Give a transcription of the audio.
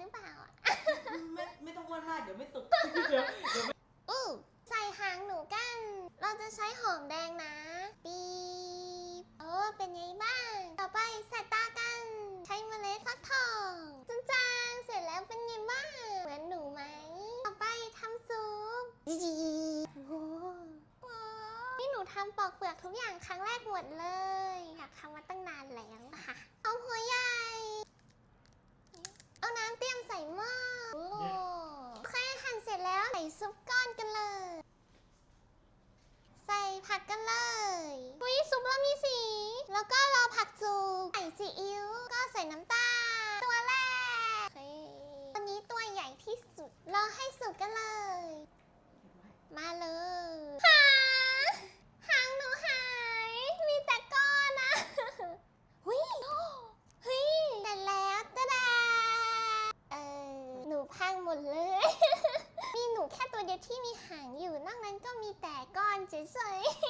หรือเปล่าไม่ไม่ต้องว่านมาดเดี๋ยวไม่สุกเดี๋ยวอู้ใส่หางหนูกัน เราจะใช้หอมแดงนะ ปีโอ้เป็นไงบ้าง ต่อไปใส่ตากัน ใช้เมล็ดฟักทองจังจังๆเสร็จแล้วเป็นไงบ้าง เหมือนหนูไหม ต่อไปทำซุปจีโอ้โหนี่หนูทำปอกเปลือกทุกอย่างครั้งแรกหมดเลย อยากทำมาตั้ง ผักกันเลยอุ้ยซุปเริ่มมีสี แล้วก็รอผักสุกใส่ซีอิ๊วก็ใส่น้ำตาลตัวแรกตัวนี้ตัวใหญ่ที่สุด รอให้สุกกันเลย มาเลยหางหางหนูหาย มีแต่ก้อนนะหุยเฮ้ยเสร็จแล้วตะดาเออหนูพังหมดเลย Chị sĩ